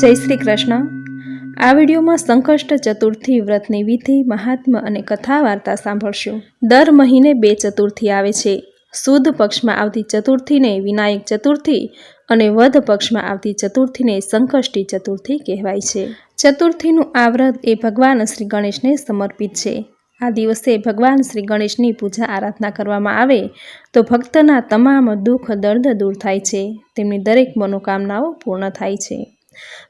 જય શ્રી કૃષ્ણ. આ વિડીયોમાં સંકષ્ટ ચતુર્થી વ્રતની વિધિ મહાત્મ્ય અને કથા વાર્તા સાંભળશું. દર મહિને બે ચતુર્થી આવે છે. સુદ પક્ષમાં આવતી ચતુર્થીને વિનાયક ચતુર્થી અને વધ પક્ષમાં આવતી ચતુર્થીને સંકષ્ટી ચતુર્થી કહેવાય છે. ચતુર્થીનું આ વ્રત એ ભગવાન શ્રી ગણેશને સમર્પિત છે. આ દિવસે ભગવાન શ્રી ગણેશની પૂજા આરાધના કરવામાં આવે તો ભક્તના તમામ દુઃખ દર્દ દૂર થાય છે. તેમની દરેક મનોકામનાઓ પૂર્ણ થાય છે.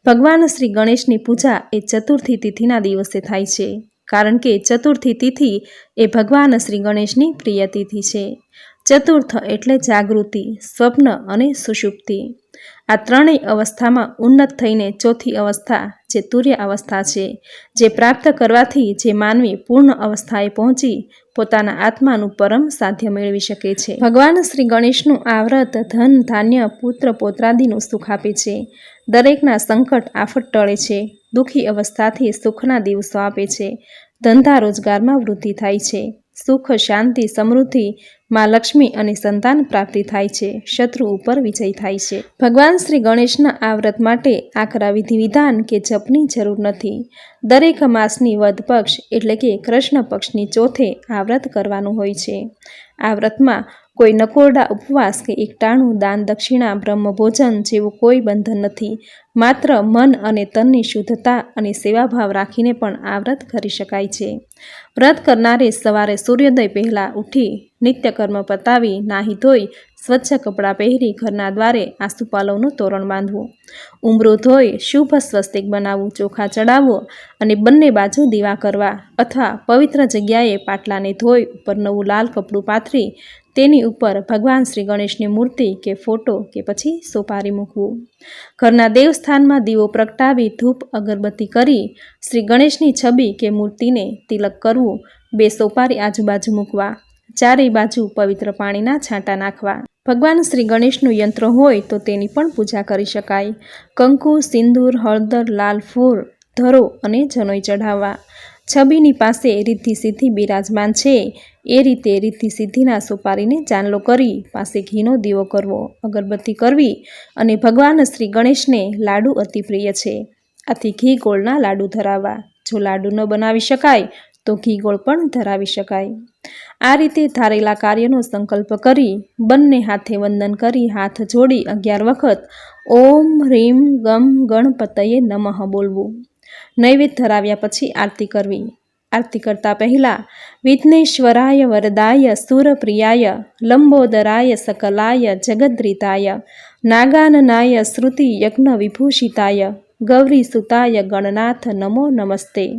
ભગવાન શ્રી ગણેશની પૂજા એ ચતુર્થી તિથિના દિવસે થાય છે, કારણ કે ચતુર્થી તિથિ એ ભગવાન શ્રી ગણેશની પ્રિય તિથિ છે. ચતુર્થ એટલે જાગૃતિ, સ્વપ્ન અને સુષુપ્તિ. આ ત્રણેય અવસ્થામાં ઉન્નત થઈને ચોથી અવસ્થા, જે તુર્ય અવસ્થા છે, જે પ્રાપ્ત કરવાથી જે માનવી પૂર્ણ અવસ્થાએ પહોંચી પોતાના આત્માનું પરમ સાધ્ય મેળવી શકે છે. ભગવાન શ્રી ગણેશનું આ વ્રત ધન, ધાન્ય, પુત્ર, પોતરાદીનું સુખ આપે છે. દરેકના સંકટ આફત ટળે છે. દુઃખી અવસ્થાથી સુખના દિવસો આપે છે. ધંધા રોજગારમાં વૃદ્ધિ થાય છે. સુખ, શાંતિ, સમૃદ્ધિ માં લક્ષ્મી અને સંતાન પ્રાપ્તિ થાય છે. શત્રુ ઉપર વિજય થાય છે. ભગવાન શ્રી ગણેશના આ વ્રત માટે આકરા વિધિ વિધાન કે જપની જરૂર નથી. દરેક માસની વધ પક્ષ એટલે કે કૃષ્ણ પક્ષની ચોથે આ વ્રત કરવાનું હોય છે. આ વ્રતમાં કોઈ નકોરડા ઉપવાસ કે એકટાણું દાન દક્ષિણા બ્રહ્મભોજન જેવું કોઈ બંધન નથી. માત્ર મન અને તનની શુદ્ધતા અને સેવાભાવ રાખીને પણ આ વ્રત કરી શકાય છે. વ્રત કરનારે સવારે સૂર્યોદય પહેલાં ઉઠી નિત્યકર્મ પતાવી, નાહી ધોઈ, સ્વચ્છ કપડાં પહેરી ઘરના દ્વારે આસુપાલવનું તોરણ બાંધવું. ઉમરો ધોઈ, શુભ સ્વસ્તિક બનાવવું, ચોખા ચડાવવો અને બંને બાજુ દીવા કરવા અથવા પવિત્ર જગ્યાએ પાટલાને ધોઈ ઉપર નવું લાલ કપડું પાથરી, તેની ઉપર ભગવાન શ્રી ગણેશની મૂર્તિ કે ફોટો કે પછી સોપારી મૂકવું. ઘરના દેવસ્થાનમાં દીવો પ્રગટાવી ધૂપ અગરબત્તી કરી, શ્રી ગણેશની છબી કે મૂર્તિને તિલક કરવું, બે સોપારી આજુબાજુ મૂકવા. ચારેય બાજુ પવિત્ર પાણીના છાંટા નાખવા. ભગવાન શ્રી ગણેશનું યંત્ર હોય તો તેની પણ પૂજા કરી શકાય. કંકુ, સિંદૂર, હળદર, લાલ ફૂલ, ધરો અને જનોઈ ચઢાવવા. છબીની પાસે રિદ્ધિ સિદ્ધિ બિરાજમાન છે. એ રીતે રિદ્ધિ સિદ્ધિના સોપારીને ચાંદલો કરી પાસે ઘીનો દીવો કરવો, અગરબત્તી કરવી અને ભગવાન શ્રી ગણેશને લાડુ અતિ પ્રિય છે. આથી ઘી ગોળના લાડુ ધરાવવા. જો લાડુ ન બનાવી શકાય તો ઘી ગોળ પણ ધરાવી શકાય. આ રીતે ધારેલા કાર્યનો સંકલ્પ કરી બંને હાથે વંદન કરી હાથ જોડી અગિયાર વખત ઓમ હ્રીમ ગમ ગણપતયે નમઃ બોલવું. નૈવેદ્ય ધરાવ્યા પછી આરતી કરવી. આરતી કરતા પહેલાં વિઘ્નેશ્વરાય વરદાય સુરપ્રિયાય લંબોદરાય સકલાય જગદ્રિતાય નાગાનનાય શ્રુતિ યજ્ઞ વિભૂષિતાય ગૌરી સુતાય ગણનાથ નમો નમસ્તે.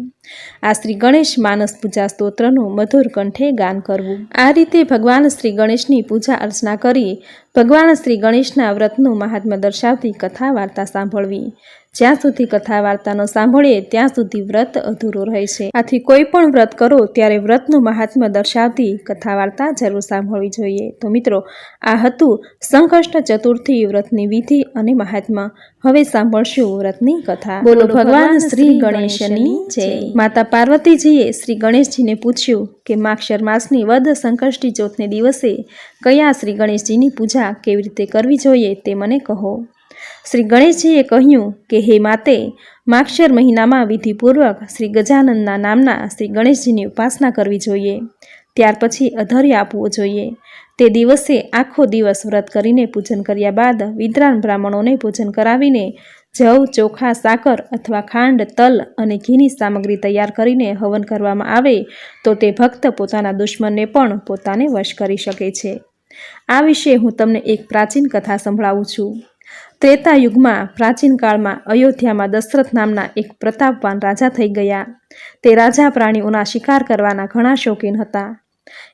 આ શ્રી ગણેશ માનસ પૂજા સ્તોત્રનું મધુર કંઠે ગાન કરવું. આ રીતે ભગવાન શ્રી ગણેશની પૂજા અર્ચના કરી ભગવાન શ્રી ગણેશના વ્રતનું મહાત્મા દર્શાવતી કથા વાર્તા સાંભળવી. જ્યાં સુધી કથા વાર્તાનો સાંભળીએ ત્યાં સુધી વ્રત અધૂરું રહે છે. આથી કોઈ પણ વ્રત કરો ત્યારે વ્રતનું મહાત્મ્ય દર્શાવતી કથા વાર્તા જરૂર સાંભળવી જોઈએ. તો મિત્રો આ હતું સંકષ્ટ ચતુર્થી વ્રતની વિધિ અને મહાત્મા. હવે સાંભળશું વ્રતની કથા. બોલો ભગવાન શ્રી ગણેશની જય. માતા પાર્વતીજીએ શ્રી ગણેશજીને પૂછ્યું કે માક્ષર માસની વદ સંકષ્ટી ચોથને દિવસે કયા શ્રી ગણેશજીની પૂજા કેવી રીતે કરવી જોઈએ તે મને કહો. શ્રી ગણેશજીએ કહ્યું કે, હે માતે, માક્ષર મહિનામાં વિધિપૂર્વક શ્રી ગજાનંદના નામના શ્રી ગણેશજીની ઉપાસના કરવી જોઈએ. ત્યાર પછી અધર્ય આપવું જોઈએ. તે દિવસે આખો દિવસ વ્રત કરીને પૂજન કર્યા બાદ વિદ્રાન બ્રાહ્મણોને પૂજન કરાવીને જવ, ચોખા, સાકર અથવા ખાંડ, તલ અને ઘીની સામગ્રી તૈયાર કરીને હવન કરવામાં આવે તો તે ભક્ત પોતાના દુશ્મનને પણ પોતાને વશ કરી શકે છે. આ વિશે હું તમને એક પ્રાચીન કથા સંભળાવું છું. ત્રેતા યુગમાં, પ્રાચીન કાળમાં અયોધ્યામાં દશરથ નામના એક પ્રતાપવાન રાજા થઈ ગયા. તે રાજા પ્રાણીઓના શિકાર કરવાના ઘણા શોખીન હતા.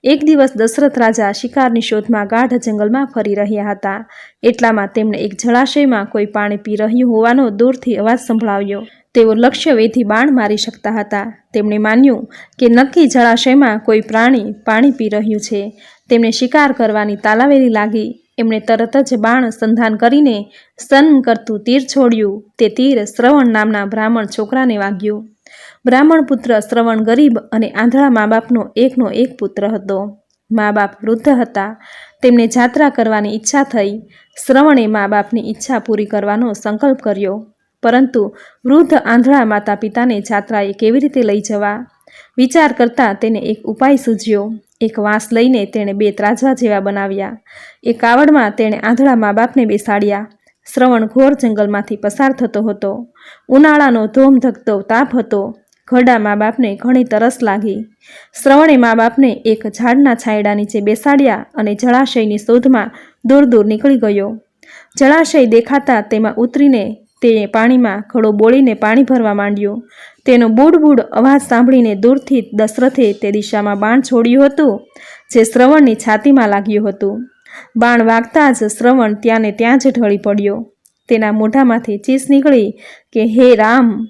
એક દિવસ દશરથ રાજા શિકારની શોધમાં ગાઢ જંગલમાં ફરી રહ્યા હતા. એટલામાં તેમણે એક જળાશયમાં કોઈ પાણી પી રહ્યું હોવાનો દૂરથી અવાજ સંભળાવ્યો. તેઓ લક્ષ્ય વેધી બાણ મારી શકતા હતા. તેમણે માન્યું કે નક્કી જળાશયમાં કોઈ પ્રાણી પાણી પી રહ્યું છે. તેમને શિકાર કરવાની તાલાવેલી લાગી. એમણે તરત જ બાણ સંધાન કરીને સન કરતું તીર છોડ્યું. તે તીર શ્રવણ નામના બ્રાહ્મણ છોકરાને વાગ્યું. બ્રાહ્મણ પુત્ર શ્રવણ ગરીબ અને આંધળા મા બાપનો એકનો એક પુત્ર હતો. મા બાપ વૃદ્ધ હતા. તેમને જાત્રા કરવાની ઈચ્છા થઈ. શ્રવણે મા બાપની ઈચ્છા પૂરી કરવાનો સંકલ્પ કર્યો. પરંતુ વૃદ્ધ આંધળા માતા પિતાને જાત્રાએ કેવી રીતે લઈ જવા? વિચાર કરતા તેને એક ઉપાય સૂઝ્યો. એક વાંસ લઈને તેણે બે ત્રાજવા જેવા બનાવ્યા. એ કાવડમાં તેણે આંધળા મા બાપને બેસાડ્યા. શ્રવણ ઘોર જંગલમાંથી પસાર થતો હતો. ઉનાળાનો ધોમધકતો તાપ હતો. ઘરડા મા બાપને ઘણી તરસ લાગી. શ્રવણે મા બાપને એક ઝાડના છાંયડા નીચે બેસાડ્યા અને જળાશયની શોધમાં દૂર દૂર નીકળી ગયો. જળાશય દેખાતા તેમાં ઉતરીને તે પાણીમાં ઘડો બોળીને પાણી ભરવા માંડ્યો. તેનો બૂડ બૂડ અવાજ સાંભળીને દૂરથી દશરથે તે દિશામાં બાણ છોડ્યું હતું, જે શ્રવણની છાતીમાં લાગ્યું હતું. બાણ વાગતા જ શ્રવણ ત્યાંને ત્યાં જ ઢળી પડ્યો. તેના મોઢામાંથી ચીસ નીકળી કે, હે રામ!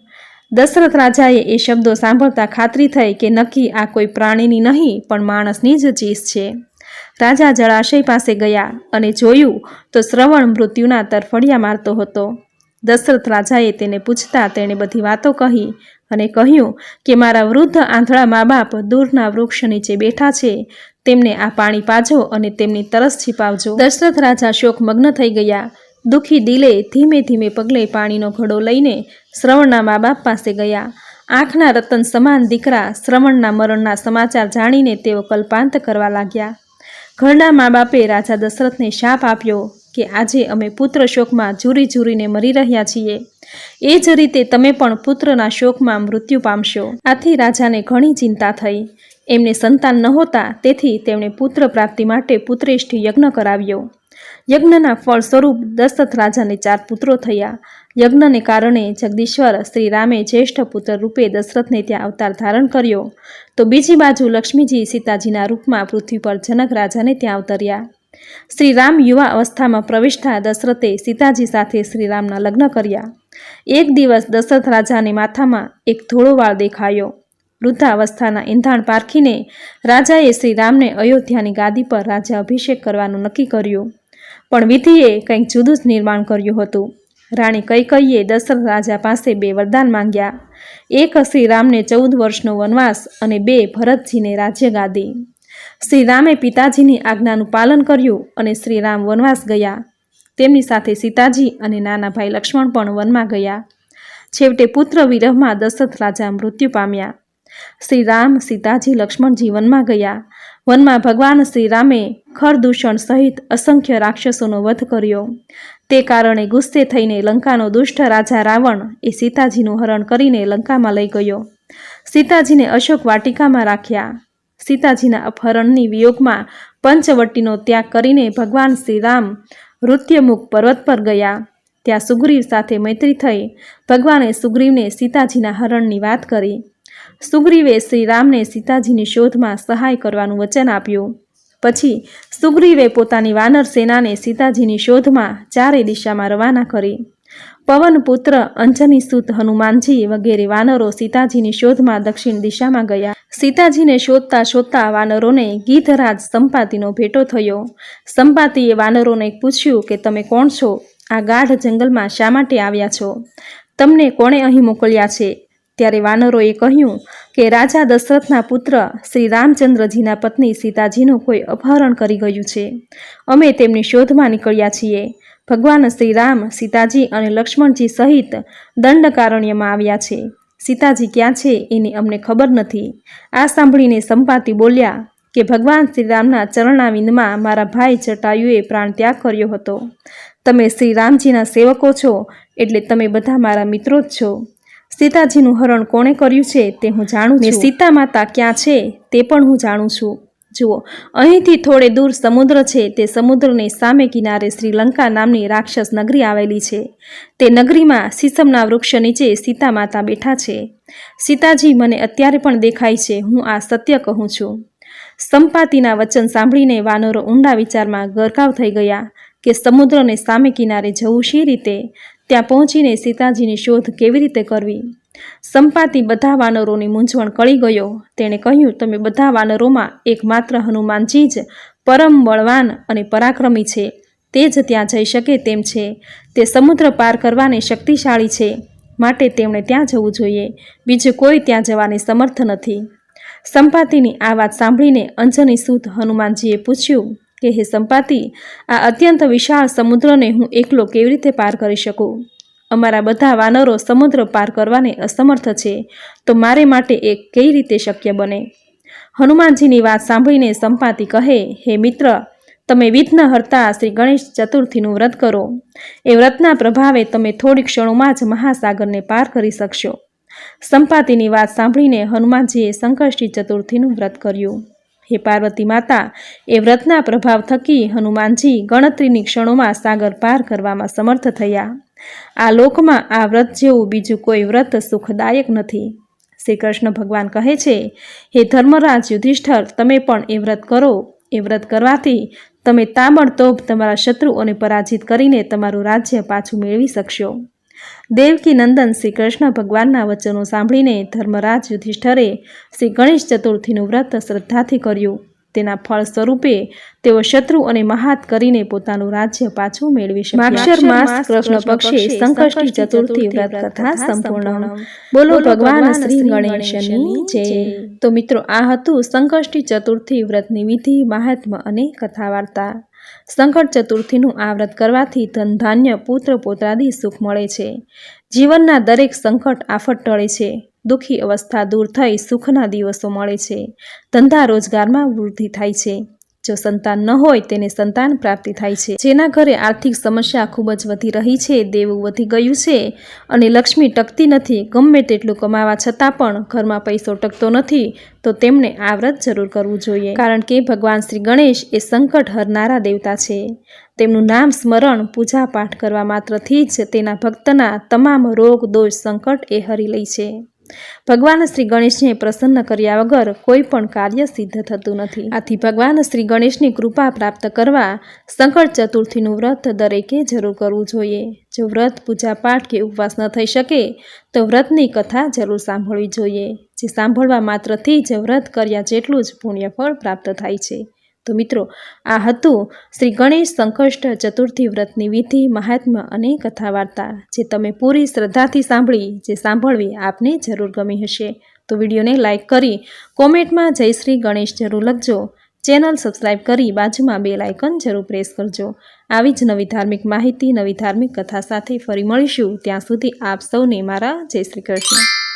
દશરથ રાજાએ એ શબ્દો સાંભળતા ખાતરી થઈ કે નક્કી આ કોઈ પ્રાણીની નહીં, પણ માણસની જ ચીસ છે. રાજા જળાશય પાસે ગયા અને જોયું તો શ્રવણ મૃત્યુના તરફડિયા મારતો હતો. દશરથ રાજાએ તેને પૂછતા તેણે બધી વાતો કહી અને કહ્યું કે મારા વૃદ્ધ આંધળા મા બાપ દૂરના વૃક્ષ નીચે બેઠા છે, તેમને આ પાણી પાજો અને તેમની તરસ છીપાવજો દશરથ રાજા શોકમગ્ન થઈ ગયા. દુઃખી દિલે ધીમે ધીમે પગલે પાણીનો ઘડો લઈને શ્રવણના મા બાપ પાસે ગયા. આંખના રતન સમાન દીકરા શ્રવણના મરણના સમાચાર જાણીને તેઓ કલ્પાંત કરવા લાગ્યા. ઘરના મા બાપે રાજા દશરથને શાપ આપ્યો. કે આજે અમે પુત્ર શોકમાં ઝૂરી ઝૂરીને મરી રહ્યા છીએ. એ જ રીતે તમે પણ પુત્રના શોકમાં મૃત્યુ પામશો. આથી રાજાને ઘણી ચિંતા થઈ. એમને સંતાન નહોતા, તેથી તેમણે પુત્ર પ્રાપ્તિ માટે પુત્રેષ્ઠી યજ્ઞ કરાવ્યો. યજ્ઞના ફળ સ્વરૂપ દશરથ રાજાને ચાર પુત્રો થયા. યજ્ઞને કારણે જગદીશ્વર શ્રી રામે જ્યેષ્ઠ પુત્ર રૂપે દશરથને ત્યાં અવતાર ધારણ કર્યો. તો બીજી બાજુ લક્ષ્મીજી સીતાજીના રૂપમાં પૃથ્વી પર જનક રાજાને ત્યાં અવતર્યા. શ્રી રામ યુવા અવસ્થામાં પ્રવિષ્ઠા દશરથે સીતાજી સાથે શ્રીરામના લગ્ન કર્યા. એક દિવસ દશરથ રાજાને માથામાં એક ધોળો વાળ દેખાયો. વૃદ્ધાવસ્થાના ઇંધાણ પારખીને રાજાએ શ્રીરામને અયોધ્યાની ગાદી પર રાજા અભિષેક કરવાનું નક્કી કર્યું. પણ વિધિએ કંઈક જુદું જ નિર્માણ કર્યું હતું. રાણી કૈકૈયે દશરથ રાજા પાસે બે વરદાન માંગ્યા. એક શ્રીરામને ચૌદ વર્ષનો વનવાસ અને બે ભરતજીને રાજ્ય ગાદી શ્રી રામે પિતાજીની આજ્ઞાનું પાલન કર્યું અને શ્રીરામ વનવાસ ગયા. તેમની સાથે સીતાજી અને નાના ભાઈ લક્ષ્મણ પણ વનમાં ગયા. છેવટે પુત્ર વિરહમાં દશરથ રાજા મૃત્યુ પામ્યા. શ્રી રામ સીતાજી, લક્ષ્મણજી વનમાં ગયા. વનમાં ભગવાન શ્રીરામે ખરદૂષણ સહિત અસંખ્ય રાક્ષસોનો વધ કર્યો. તે કારણે ગુસ્સે થઈને લંકાનો દુષ્ટ રાજા રાવણ એ સીતાજીનું હરણ કરીને લંકામાં લઈ ગયો. સીતાજીને અશોક વાટિકામાં રાખ્યા. સીતાજીના અપહરણની વિયોગમાં પંચવટીનો ત્યાગ કરીને ભગવાન શ્રીરામ નૃત્યમુખ પર્વત પર ગયા. ત્યાં સુગ્રીવ સાથે મૈત્રી થઈ ભગવાને સુગ્રીવને સીતાજીના હરણની વાત કરી. સુગ્રીવે શ્રીરામને સીતાજીની શોધમાં સહાય કરવાનું વચન આપ્યું. પછી સુગ્રીવે પોતાની વાનર સેનાને સીતાજીની શોધમાં ચારે દિશામાં રવાના કરી. પવનપુત્ર અંજની, સુત, હનુમાનજી વગેરે વાનરો સીતાજીની શોધમાં દક્ષિણ દિશામાં ગયા. સીતાજીને શોધતા શોધતા વાનરોને ગીધરાજ સંપાતિનો ભેટો થયો. સંપાતિએ વાનરોને પૂછ્યું કે તમે કોણ છો? આ ગાઢ જંગલમાં શા માટે આવ્યા છો? તમને કોણે અહીં મોકલ્યા છે? ત્યારે વાનરોએ કહ્યું કે રાજા દશરથના પુત્ર શ્રી રામચંદ્રજીના પત્ની સીતાજીનું કોઈ અપહરણ કરી ગયું છે. અમે તેમની શોધમાં નીકળ્યા છીએ. ભગવાન શ્રી રામ, સીતાજી અને લક્ષ્મણજી સહિત દંડકારણ્યમાં આવ્યા છે. સીતાજી ક્યાં છે એની અમને ખબર નથી. આ સાંભળીને સંપાતિ બોલ્યા કે ભગવાન શ્રીરામના ચરણાવિંદમાં મારા ભાઈ જટાયુએ પ્રાણ ત્યાગ કર્યો હતો. તમે શ્રી રામજીના સેવકો છો એટલે તમે બધા મારા મિત્રો જ છો. સીતાજીનું હરણ કોણે કર્યું છે તે હું જાણું છું. સીતા માતા ક્યાં છે તે પણ હું જાણું છું. જુઓ, અહીંથી થોડે દૂર સમુદ્ર છે, તે સમુદ્રની સામે કિનારે શ્રીલંકા નામની રાક્ષસ નગરી આવેલી છે. તે નગરીમાં સીસમના વૃક્ષ નીચે સીતા માતા બેઠા છે. સીતાજી, મને અત્યારે પણ દેખાય છે, હું આ સત્ય કહું છું. સંપાતિના વચન સાંભળીને વાનરો ઊંડા વિચારમાં ગરકાવ થઈ ગયા કે સમુદ્રને સામે કિનારે જવું શી રીતે? ત્યાં પહોંચીને સીતાજીની શોધ કેવી રીતે કરવી? સંપાતિ બધા વાનરોની મૂંઝવણ કળી ગયો. તેણે કહ્યું, તમે બધા વાનરોમાં એકમાત્ર હનુમાનજી જ પરમ બળવાન અને પરાક્રમી છે. તે જ ત્યાં જઈ શકે તેમ છે. તે સમુદ્ર પાર કરવાને શક્તિશાળી છે. માટે તેમણે ત્યાં જવું જોઈએ. બીજું કોઈ ત્યાં જવાની સમર્થ નથી. સંપાતિની આ વાત સાંભળીને અંજની સુદ હનુમાનજીએ પૂછ્યું, કે હે સંપાતિ, આ અત્યંત વિશાળ સમુદ્રને હું એકલો કેવી રીતે પાર કરી શકું? અમારા બધા વાનરો સમુદ્ર પાર કરવાને અસમર્થ છે, તો મારે માટે એ કઈ રીતે શક્ય બને? હનુમાનજીની વાત સાંભળીને સંપાતિ કહે, હે મિત્ર, તમે વિઘ્ન હરતા શ્રી ગણેશ ચતુર્થીનું વ્રત કરો. એ વ્રતના પ્રભાવે તમે થોડી ક્ષણોમાં જ મહાસાગરને પાર કરી શકશો. સંપાતિની વાત સાંભળીને હનુમાનજીએ સંકષ્ટી ચતુર્થીનું વ્રત કર્યું. હે પાર્વતી માતા, એ વ્રતના પ્રભાવ થકી હનુમાનજી ગણતરીની ક્ષણોમાં સાગર પાર કરવામાં સમર્થ થયા. આ લોકમાં આ વ્રત જેવું બીજું કોઈ વ્રત સુખદાયક નથી. શ્રી કૃષ્ણ ભગવાન કહે છે, હે ધર્મરાજ યુધિષ્ઠર, તમે પણ એ વ્રત કરો. એ વ્રત કરવાથી તમે તાબડતોબ તમારા શત્રુઓને પરાજિત કરીને તમારું રાજ્ય પાછું મેળવી શકશો. દેવકી નંદન શ્રી કૃષ્ણ ભગવાનના વચનો સાંભળીને ધર્મરાજ યુધિષ્ઠરે શ્રી ગણેશ ચતુર્થીનું વ્રત શ્રદ્ધાથી કર્યું. તેના ફળ સ્વરૂપે તેઓ શત્રુ અને મહાત કરીને પોતાનું રાજ્ય પાછું મેળવી શકે માક્ષર માસ કૃષ્ણ પક્ષે સંકષ્ટી ચતુર્થી વ્રત કથા સંપૂર્ણ. બોલો ભગવાન શ્રી ગણેશની જય. તો મિત્રો આ હતું સંકષ્ટી ચતુર્થી વ્રતની વિધિ મહાત્મ્ય અને કથા વાર્તા સંકટ ચતુર્થીનું આ વ્રત કરવાથી ધન ધાન્ય પુત્ર પોત્રાદી સુખ મળે છે. જીવનના દરેક સંકટ આફત ટળે છે. દુઃખી અવસ્થા દૂર થઈ સુખના દિવસો મળે છે. ધંધા રોજગારમાં વૃદ્ધિ થાય છે. જો સંતાન ન હોય તેને સંતાન પ્રાપ્તિ થાય છે. જેના ઘરે આર્થિક સમસ્યા ખૂબ જ વધી રહી છે, દેવું વધી ગયું છે અને લક્ષ્મી ટકતી નથી. ગમે તેટલું કમાવા છતાં પણ ઘરમાં પૈસો ટકતો નથી, તો તેમણે આ વ્રત જરૂર કરવું જોઈએ. કારણ કે ભગવાન શ્રી ગણેશ એ સંકટ હરનારા દેવતા છે. તેમનું નામ સ્મરણ પૂજા પાઠ કરવા માત્રથી જ તેના ભક્તના તમામ રોગ, દોષ, સંકટ એ હરી લે છે. ભગવાન શ્રી ગણેશને પ્રસન્ન કર્યા વગર કોઈ પણ કાર્ય સિદ્ધ થતું નથી. આથી ભગવાન શ્રી ગણેશની કૃપા પ્રાપ્ત કરવા સંકટ ચતુર્થીનું વ્રત દરેકે જરૂર કરવું જોઈએ. જો વ્રત પૂજાપાઠ કે ઉપવાસ ન થઈ શકે, તો વ્રતની કથા જરૂર સાંભળવી જોઈએ, જે સાંભળવા માત્રથી જ વ્રત કર્યા જેટલું જ પુણ્યફળ પ્રાપ્ત થાય છે. તો મિત્રો, આ હતું શ્રી ગણેશ સંકષ્ટ ચતુર્થી વ્રતની વિધિ મહાત્મ્ય અને કથા વાર્તા જે તમે પૂરી શ્રદ્ધાથી સાંભળી, જે સાંભળવી આપને જરૂર ગમી હશે. તો વિડીયોને લાઇક કરી, કોમેન્ટમાં જય શ્રી ગણેશ જરૂર લખજો. ચેનલ સબસ્ક્રાઇબ કરી બાજુમાં બે લાઇકન જરૂર પ્રેસ કરજો. આવી જ નવી ધાર્મિક માહિતી, નવી ધાર્મિક કથા સાથે ફરી મળીશું. ત્યાં સુધી આપ સૌને મારા જય શ્રી કૃષ્ણ.